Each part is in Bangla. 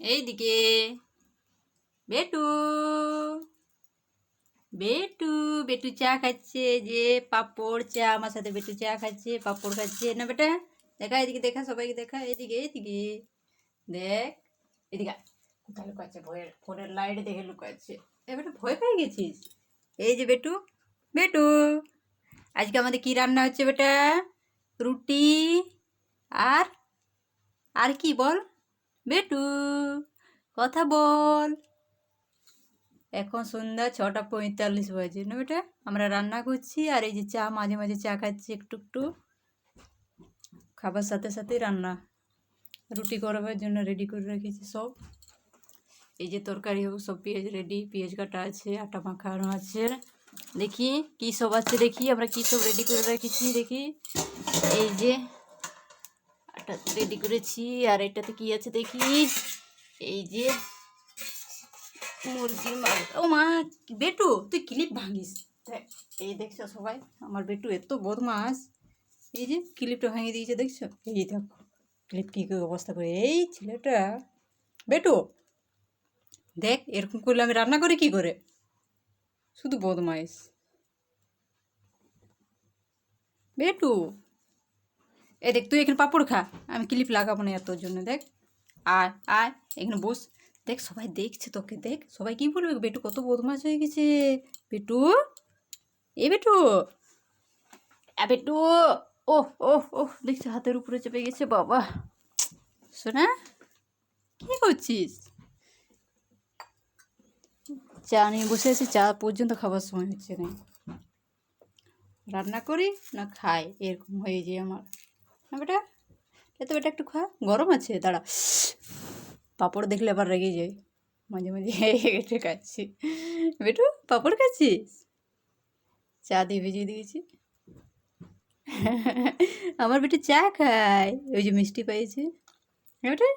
এইদিকে। বেটু বেটু বেটু চা খাচ্ছে, যে পাপড় চা, আমার সাথে বেটু চা খাচ্ছে, পাপড় খাচ্ছে। না বেটা, দেখা, এদিকে দেখা, সবাইকে দেখা এদিকে এদিকে দেখ, এদিকে। কোথায় লুকাচ্ছে? ভয়ের ফোনের লাইট দেখে লুকাচ্ছে। এ বেটা, ভয় পেয়ে গেছিস? এই যে বেটু বেটু, আজকে আমাদের কি রান্না হচ্ছে বেটা? রুটি, আর আর কি বল? বেটু, কথা বল। এখন সন্ধ্যা ছটা পঁয়তাল্লিশ বাজে। না বেটা, আমরা রান্না করছি আর এই যে চা, মাঝে মাঝে চা খাচ্ছি একটু একটু। খাবার সাথে সাথে রান্না, রুটি করাবার জন্য রেডি করে রেখেছি সব। এই যে তরকারি হোক, সব পেঁয়াজ রেডি পেঁয়াজ কাটা আছে, আটা মাখানো আছে। দেখি কি সব আছে, দেখি আমরা কি সব রেডি করে রেখেছি, দেখি। এই যে আটা রেডি করেছি, আর এটাতে কি আছে দেখি? এই যে মুরগির মাংস। ও মা বেটু, তুই ক্লিপ ভাঙিস? এই দেখছ সবাই, আমার বেটু এত বদমাস এই যে ক্লিপটা ভেঙে দিয়েছে, দেখছ? এই দেখো, ক্লিপ কী করে অবস্থা করে। এই ছেলেটা, বেটু, দেখ, এরকম করলে আমি রান্না করি কি করে? শুধু বদমাইশ। বেটু এ দেখ, তুই এখানে পাপড় খা। আমি ক্লিপ লাগাবো না এত জন্য, দেখ। আয় আয় এখানে বস। দেখ, সবাই দেখছে তোকে, দেখ। সবাই কি বলবে? বেটু কত বদমাশ হয়ে গেছে। বেটু? এ বেটু? এ বেটু? ও ও ও দেখছি হাতের উপরে চেপে গেছে, বাবা। শোনা কি করছিস? চা নিয়ে বসে আছি, চা পর্যন্ত খাবার সময় হচ্ছে না। রান্না করি না খাই, এরকম হয়ে যায় আমার। না বেটা? এত বেটা একটু খা, গরম আছে, দাঁড়া। পাপড় দেখলে আবার রেগে যায় মাঝে মাঝে হেঁটে খাচ্ছি। বেটু, পাপড় খাচ্ছিস? চা দিয়ে ভেজিয়ে দিয়েছি। আমার বেটু চা খায়। ওই যে মিষ্টি পাইছে। বেটা?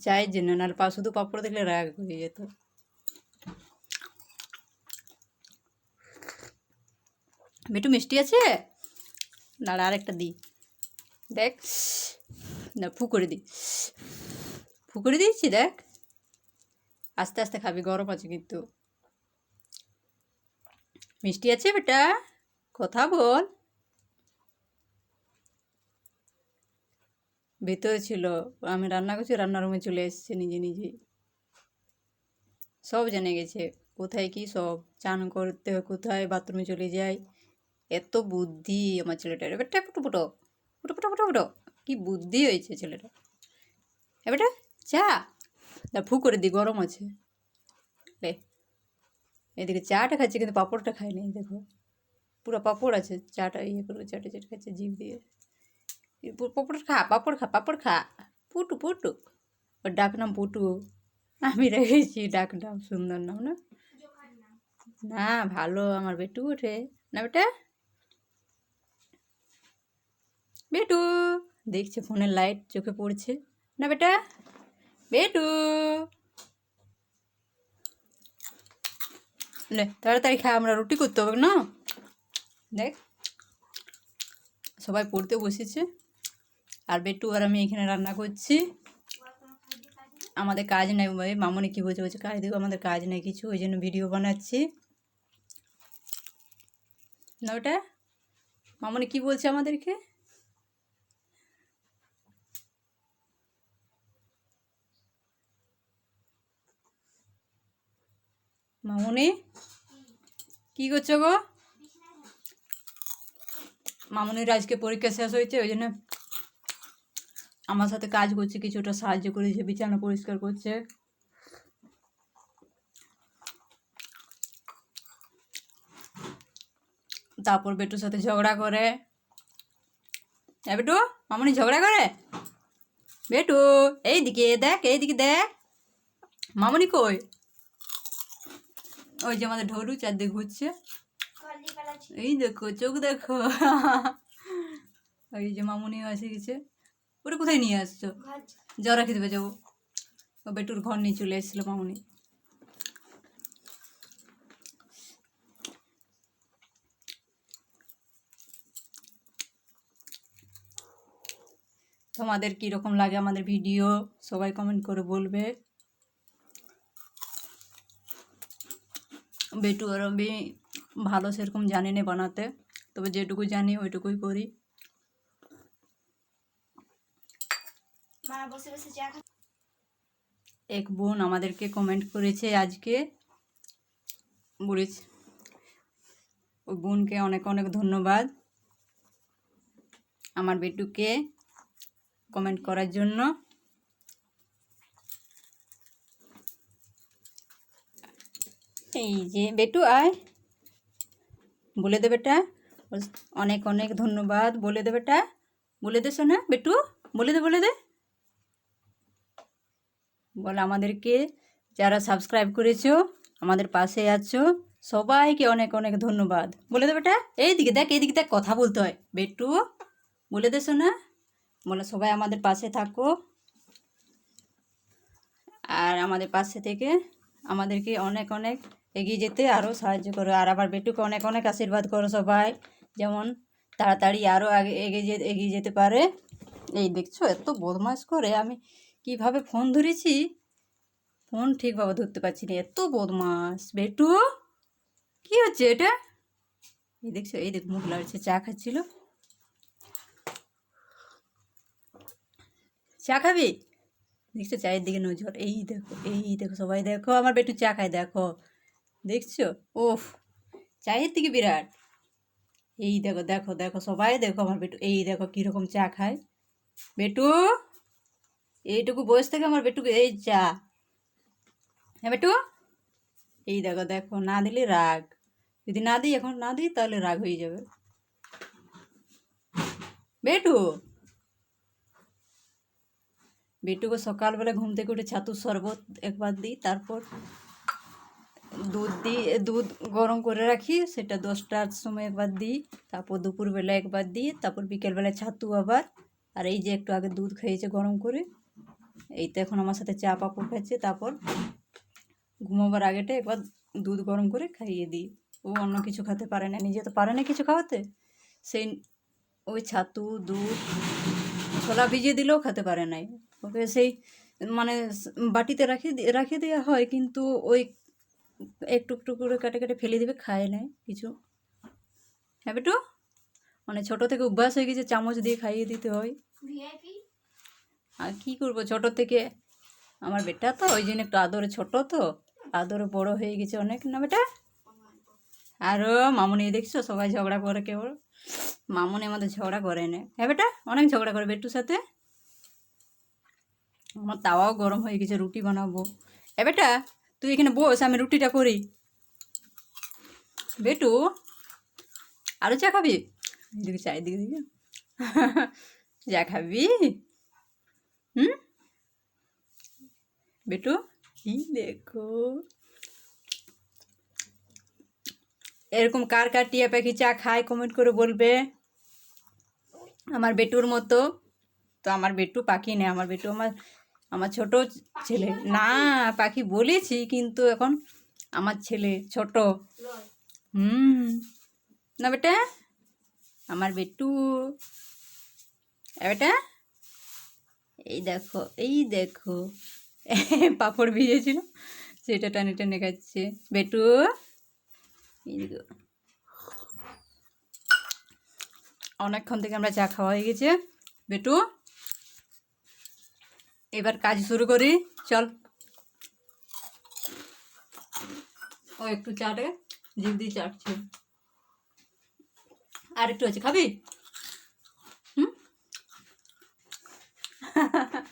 চায়ের জন্য, নাহলে পা শুধু পাপড় দেখলে রাগ হয়ে যেত। বেটু মিষ্টি আছে? দাঁড়া আরেকটা দিই। দেখ। না ফু করে দিই। ফু করে দিয়েছি দেখ। আস্তে আস্তে খাবি গরম আছে কিন্তু। মিষ্টি আছে বেটা কথা বল। ভেতরে ছিল আমি রান্না করছি রান্নার রুমে চলে এসেছে নিজে নিজে। সব জেনে গেছে কোথায় কি সব চান করতে কোথায় বাথরুমে চলে যায় এত বুদ্ধি আমার ছেলেটার। এবারটা ফুটো ফুটো ফুটো ফুটো ফুটো ফুটো কী বুদ্ধি হয়েছে ছেলেটা এবারটা চা। না, ফু করে দি, গরম আছে। লে, এদিকে চাটা খাচ্ছে, কিন্তু পাঁপড়টা খায় নাই দেখো। পুরো পাঁপড় আছে, চাটা ইয়ে করে চাটে চাটে খাচ্ছে, জিভ দিয়ে। পাঁপড় খা পাঁপড় খা পাঁপড় খা। পুটু পুটু। ওর ডাক নাম পুটু। আমি রেখেছি ডাক নাম, সুন্দর নাম, না? না, ভালো, আমার বেটু ওঠে। না, বেটা? বেটু, দেখছে ফোনের লাইট চোখে পড়ছে। না বেটা, বেটু। নে, তাড়াতাড়ি খা, আমরা রুটি করতে হবে না? দেখ। সবাই পড়তে বসেছে। আর বেটু আর আমি এখানে রান্না করছি। আমাদের কাজ নেই মামনি কী বলছে? বলছে, কাজ দেখো, আমাদের কাজ নেই কিছু, ওই জন্য ভিডিও বানাচ্ছি। না ওটা মামনি কী বলছে আমাদেরকে? মামনি, কি করছ গো? মামনির আজকে পরীক্ষা শেষ হয়েছে, ওই জন্য আমার সাথে কাজ করছে, কিছুটা সাহায্য করেছে, বিছানা পরিষ্কার করছে। তারপর বেটুর সাথে ঝগড়া করে। এ বেটু, মামনি ঝগড়া করে? বেটু, এইদিকে দেখ এইদিকে দেখ। মামনি কই? ওই যে আমাদের ঢোরু চারদিকে ঘুরছে। এই দেখো চোখ দেখো। ওই যে মামুনিও এসে গেছে। ওটা কোথায় নিয়ে আসছো? জরা খেতে যাব ও বেটুর ঘর নিয়ে চলে এসেছিল মামুনি। তোমাদের কীরকম লাগে আমাদের ভিডিও? সবাই কমেন্ট করে বলবে। বেটু আর আমি ভালো সেরকম জানি না বানাতে। তবে যেটুকু জানি ওইটুকুই করি। এক বোন আমাদেরকে কমেন্ট করেছে আজকে। বলেছে ওই বোনকে অনেক অনেক ধন্যবাদ। আমার বেটুকে কমেন্ট করার জন্য। এই যে বেটু, আয়। বলে দে বেটা। অনেক অনেক ধন্যবাদ। বলে দে বেটা। বলে দে শোনা বেটু, বলে দে বলে দে। বল আমাদেরকে, যারা সাবস্ক্রাইব করেছ, আমাদের পাশে আছো, সবাইকে অনেক অনেক ধন্যবাদ। বলে দে বেটা। এইদিকে দেখ এইদিকে দেখ, কথা বলতে হয়। বেটু, বলে দে শোনা বলে সবাই আমাদের পাশে থাকো। আর আমাদের পাশে থেকে আমাদেরকে অনেক অনেক এগিয়ে যেতে আরও সাহায্য করো। আর আবার বেটুকে অনেক অনেক আশীর্বাদ করো সবাই। যেমন তাড়াতাড়ি আরও আগে এগিয়ে যে, এগিয়ে যেতে পারে। এই দেখছ, এত বদমাস করে আমি কীভাবে ফোন ধরেছি? ফোন ঠিকভাবে ধরতে পারছি না। এত বদমাস বেটু, কি হচ্ছে এটা? এই দেখছ, এই দেখ, মুখ লাগছে চা খাচ্ছিল। চা খাবি? দেখছ, চায়ের দিকে নজর। এই দেখো এই দেখো, সবাই দেখো, আমার বেটু চা খায়, দেখো। দেখছ? ওফ চায়ের থেকে বিরাট। এই দেখো দেখো দেখো, সবাই দেখো আমার বেটু, এই দেখো কীরকম চা খায়। বেটু, এইটুকু বয়স থেকে আমার বেটুকে, এই চা। হ্যাঁ বেটু? এই দেখো দেখো, না দিলে রাগ। যদি না দিই, এখন না দিই, তাহলে রাগ হয়ে যাবে। বেটু? বেটুকে সকালবেলা ঘুম থেকে উঠে ছাতুর শরবত একবার দিই, তারপর দুধ দিই, দুধ গরম করে রাখি, সেটা দশটার সময় একবার দিই, তারপর দুপুরবেলা একবার দিই, তারপর বিকেলবেলা ছাতু আবার, আর এই যে একটু আগে দুধ খেয়েছে গরম করে, এই তো এখন আমার সাথে চা পাপড় খাচ্ছে, তারপর ঘুমাবার আগেটা একবার দুধ গরম করে খাইয়ে দিই। ও অন্য কিছু খেতে পারে না, নিজে তো পারে না কিছু খাওয়াতে, সেই ওই ছাতু, দুধ, ছোলা ভিজিয়ে দিলেও খেতে পারে নাই। ওকে সেই মানে বাটিতে রাখি রাখে দেওয়া হয়, কিন্তু ওই একটু একটু করে কেটে কেটে ফেলে দিবে খায় নাই কিছু। হ্যাঁ বেটু? মানে ছোটো থেকে অভ্যাস হয়ে গেছে চামচ দিয়ে খাইয়ে দিতে হয়। আর কী করব ছোটো থেকে আমার বেটা তো ওই জন্য একটু আদরে ছোট তো আদরে বড় হয়ে গেছে অনেক না বেটা? আরও মামুনি দেখছ? সবাই ঝগড়া করে কেবল মামুনি আমাদের ঝগড়া করে না। হ্যাঁ বেটা? অনেক ঝগড়া করে বেটুর সাথে। আমার তাওয়াও গরম হয়ে গেছে রুটি বানাবো। এ বেটা? তুই এখানে বস, আমি রুটিটা করি। বেটু আরও চা খাবি? এদিকে চা, এদিকে দিকে চা খাবি? হুম? বেটু, এই দেখো। এরকম কার কার টিয়া পাখি চা খায় কমেন্ট করে বলবে। আমার বেটুর মতো। তো আমার বেটু পাখি নেই, আমার বেটু আমার আমার ছোট ছেলে। না পাখি বলেছি, কিন্তু এখন আমার ছেলে ছোট। হুম। না বেটা, আমার বেটু বেটা, এই দেখো এই দেখো। পাপড় ভিজেছিল, সেটা টানে টানে খাচ্ছে। বেটু অনেকক্ষণ থেকে আমরা চা খাওয়া হয়ে গেছে। বেটু এবার কাজ শুরু করি, চল। ও, একটু চাটে জিভ দিয়ে চাটছে। আর একটু আছে, খাবি? হুম?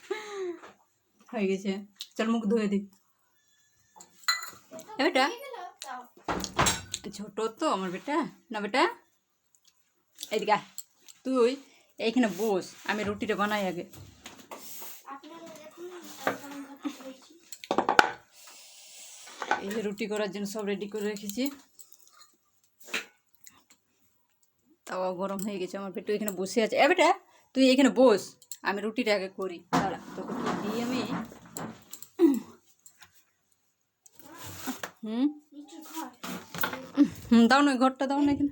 হয়ে গেছে। চল, মুখ ধুয়ে দি বেটা? ছোট তো আমার বেটা। না বেটা? এদিকে তুই এইখানে বস, আমি রুটিটা বানাই আগে। এই যে রুটি করার জন্য সব রেডি করে রেখেছি। তাও গরম হয়ে গেছে, আমার পেটু এখানে বসে আছে। এ বেটা, তুই এখানে বস, আমি রুটিটা আগে করি। দাঁড়া, তোকে দিই আমি। হুম, দাও না, ঘরটা দাও না এখানে।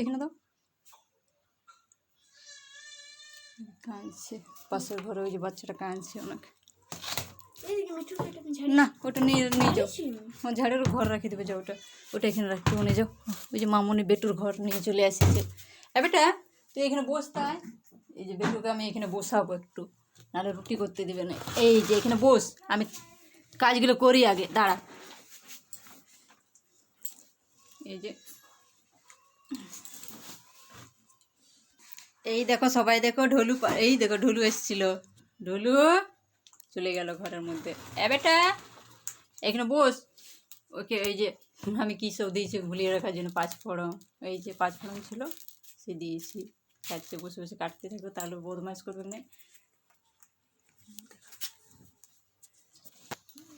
এখানে দাও। কাঁদছে, পাশের ঘরে ওই যে বাচ্চাটা কাঁদছে অনেক এদিকে মিঠু এটা আমি ঝাড়ি না ওটা নিয়ে নিয়ে যাও। আমার ঝাড়ের ঘর রাখি দেবে যাও ওটা ওটা এখানে রাখতে নিয়ে যাও। ওই যে মামুনি বেটুর ঘর নিয়ে চলে আসছে। এ বেটা তুই এখানে বসতে আয় এই যে বেটুকে আমি এখানে বসাবো একটু নাহলে রুটি করতে দেবে না। এই যে এখানে বস আমি কাজগুলো করি আগে দাঁড়া। এই যে। এই দেখো সবাই দেখো ঢোলু এই দেখো ঢোলু এসেছিল। ঢোলু চলে গেল ঘরের মধ্যে। এ বেটা, এখানে বস। ওকে এই যে আমি কী সব দিয়েছি ভুলিয়ে রাখার জন্য পাঁচ ফোড়ন এই যে পাঁচ ফোড়ন ছিল, সে দিয়েছি। কাটতে, বসে বসে কাটতে থাকবে তাহলে বদমাইশ করবে না।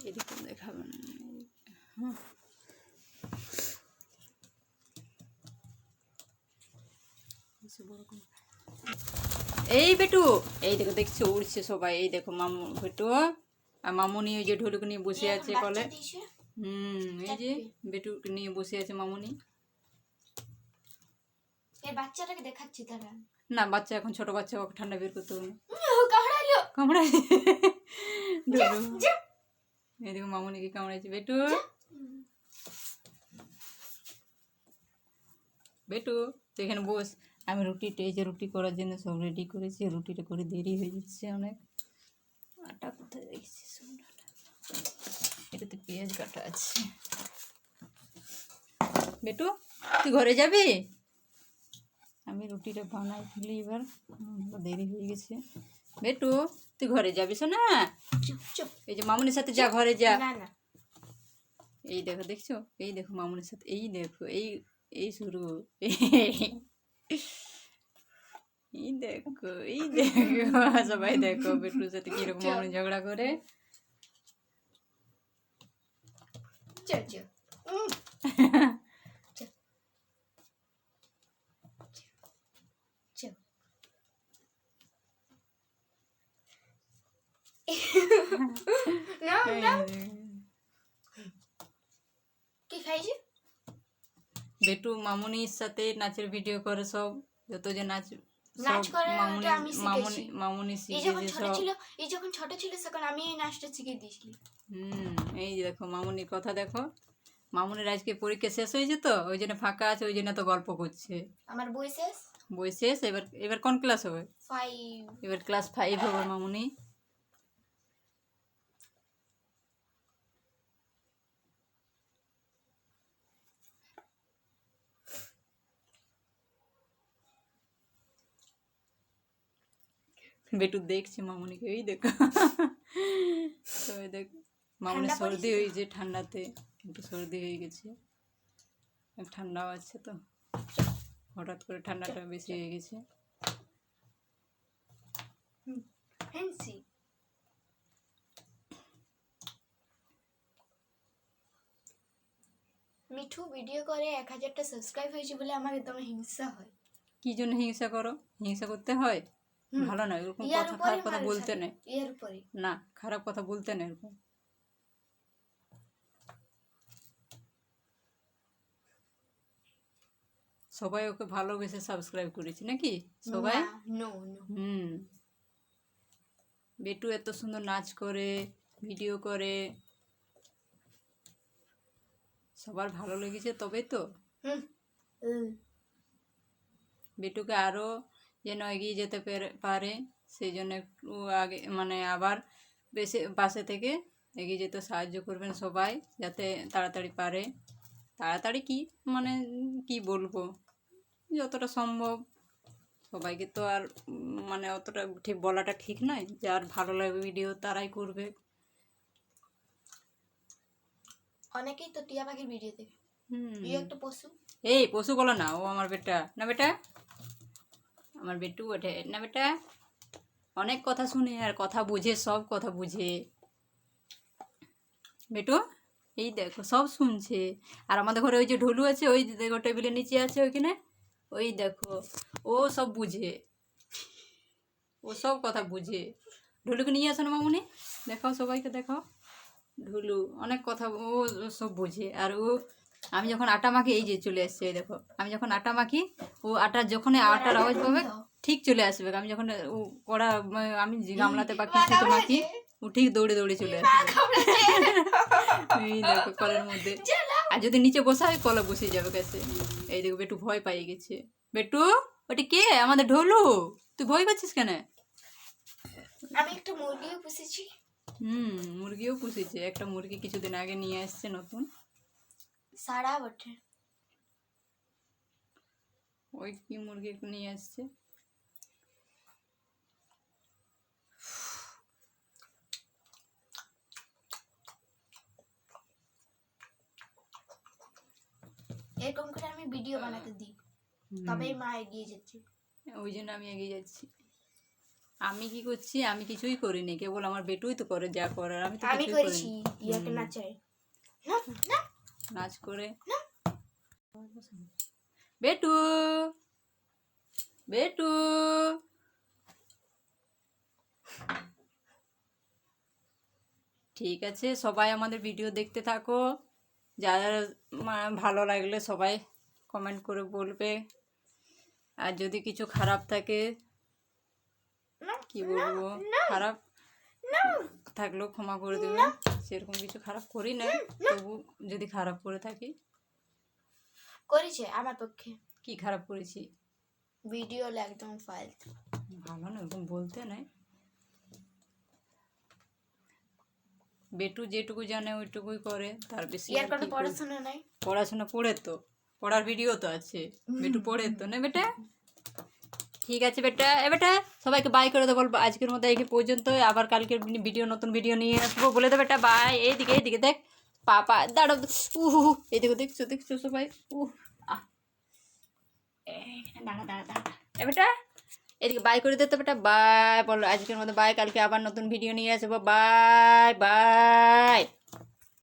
এরকম দেখাবেন। এই বেটু এই দেখো দেখছ উড়ছে সবাই এই দেখো মামু বেটু। আর মামুনি ওই যে ঢোলক নিয়ে বসে আছে কলে। হুম এই যে বেটু নিয়ে বসে আছে মামুনি। এই বাচ্চাটাকে দেখাচ্ছি তারা না বাচ্চা এখন ছোট বাচ্চা ওকে ঠান্ডা বের করতে হবে। কামড়াইলো। কামড়াই এই দেখো মামুনিকে কামড়াইছে। বেটু। বেটু তুই এখানে বস। আমি রুটিটা এই যে রুটি করার জন্য সব রেডি করেছি রুটিটা করে দেরি হয়ে যাচ্ছে অনেক। আটা কোথায় রেখেছি এটাতে পেঁয়াজ কাটা আছে। বেটু তুই ঘরে যাবি? আমি রুটিটা বানাই ফেলি এবার। দেরি হয়ে গেছে। বেটু তুই ঘরে যাবি না চুপ চুপ। এই যে মামুনির সাথে যা ঘরে যা। এই দেখো দেখছ? এই দেখো মামুনের সাথে এই দেখো এই এই শুরু। এই দেখো এই দেখো সবাই দেখো বেটুর সাথে কীরকম মামুনি ঝগড়া করে চল চল উম, চল চল না না কি খাইছি বেটু মামুনির সাথে নাচের ভিডিও করে সব যত যে নাচ নাচ সব করে মামুনি আমি শিখেছি। মামুনি মামুনি এই যখন ছোট ছিল এই যখন ছোট ছিল তখন আমি এই নাচটা শিখিয়ে দিয়েছিলি হুম এই যে দেখো মামুনির কথা দেখো। মামুনির আজকে পরীক্ষা শেষ হয়েছে তো ওই জন্য ফাঁকা আছে ওই জন্য তো গল্প করছে। আমার বই শেষ? বই শেষ এবার এবার কোন ক্লাস হবে? ফাইভ এবার ক্লাস ফাইভ হবে মামুনি। বেটু দেখছে মামুনিকে এই দেখো। সবাই দেখ মামুনি সর্দি? হয়েছে ঠান্ডাতে একটু সর্দি হয়ে গেছে। ঠান্ডাও আছে তো। হঠাৎ করে ঠান্ডাটা বেশি হয়ে গেছে। মিঠু ভিডিও করে এক হাজারটা সাবস্ক্রাইব হয়েছে বলে আমার একদম হিংসা হয়। কি জন্য হিংসা করো? হিংসা করতে হয়। ভালো না এরকম কথা খারাপ কথা বলতে নেই। না খারাপ কথা বলতে নেই এরকম। সবাই ওকে ভালোবেসে সাবস্ক্রাইব করেছে নাকি? সবাই? হুম। বেটু এত সুন্দর নাচ করে ভিডিও করে। সবার ভালো লেগেছে তবে তো। বেটুকে আরও যেন এগিয়ে যেতে পেরে- পারে সেই জন্য একটু আগে মানে আবার বেশি পাশে থেকে এগিয়ে যেতে সাহায্য করবেন সবাই যাতে তাড়াতাড়ি পারে। তাড়াতাড়ি কি মানে কি বলব? যতটা সম্ভব। সবাইকে তো আর মানে অতটা ঠিক বলাটা ঠিক নয় যার ভালো লাগে ভিডিও তারাই করবে। অনেকেই তো টিয়া পাখির ভিডিও দেখে। একটা পশু। এই পশু বলো না ও আমার বেটা। না বেটা? আমার বেটু ওঠে। না, বেটা, অনেক কথা শুনে আর কথা বুঝে, সব কথা বুঝে। বেটু, এই দেখো, সব শুনছে। আর আমাদের ঘরে ওই যে ঢোলু আছে, ওই দেখো টেবিলের নিচে আছে ওইখানে, ওই দেখো, ও সব বুঝে। ও সব কথা বুঝে। ঢুলুকে নিয়ে আসো না মামুনি, দেখাও সবাইকে, দেখাও। ঢুলু, অনেক কথা ও সব বুঝে। আর ও আমি যখন আটা মাখি এই যে চলে আসছে এই দেখো। আমি যখন আটা মাখি ও আটা যখন আটার আওয়াজ পাবে ঠিক চলে আসবে। আমি যখন ও কড়া আমি যে গামলাতে বা কিছুতে মাখি ও ঠিক দৌড়ে দৌড়ে চলে আসবে। এই দেখো কলের মধ্যে। আর যদি নিচে বসা হয় কলা বসে যাবে কাছে। এই দেখো বেটু ভয় পাইয়ে গেছে। বেটু ওটি কে? আমাদের ঢোলু তুই ভয় পাচ্ছিস কেন? আমি একটা মুরগিও পুষেছি। হুম মুরগিও পুষেছে। একটা মুরগি কিছুদিন আগে নিয়ে আসছে নতুন। সারা বটে ওই কি মুরগি নিয়ে আসছে? এরকম করে আমি ভিডিও বানাতে দিই। তবেই মা এগিয়ে যাচ্ছে। ওই জন্য আমি এগিয়ে যাচ্ছি। আমি কি করছি? আমি কিছুই করিনি। কেবল আমার বেটুই তো করে যা করার আমি তো আমি করেছি ইয়াকে হুম। নাচাই না না নাচ করে। বেটু বেটু। ঠিক আছে সবাই আমাদের ভিডিও দেখতে থাকো। যারা ভালো লাগলে সবাই কমেন্ট করে বলবে। আর যদি কিছু খারাপ থাকে কি বলব? খারাপ? থাকলেও ক্ষমা করে দেবে। সেরকম কিছু খারাপ করি না। তবু যদি খারাপ করে থাকি। করেছে আমার পক্ষে। কি খারাপ করেছি? ভিডিও একদম ফালতু। ভালো না এরকম বলতে নাই। বেটু যেটুকু জানে ওইটুকুই করে তার বেশি আর কোনো পড়াশোনা নাই? পড়াশোনা পড়ে তো পড়ার ভিডিও তো আছে। বেটু পড়ে তো না বেটা? ঠিক আছে, বেটা। এ, বেটা, সবাইকে বাই করে দেবো বলব আজকের মতো এই পর্যন্ত আবার কালকের ভিডিও নতুন ভিডিও নিয়ে আসব। বলে দে বেটা বাই এইদিকে এইদিকে দেখ। পা পা দাঁড়ো উহু এইদিকে দেখছ দেখছ সবাই। উহ দাঁড়া দাঁড়া দাঁড়া। এদিকে বাই করে দে তো বেটা বাই বলো আজকের মতো বাই কালকে আবার নতুন ভিডিও নিয়ে আসব। Bye bye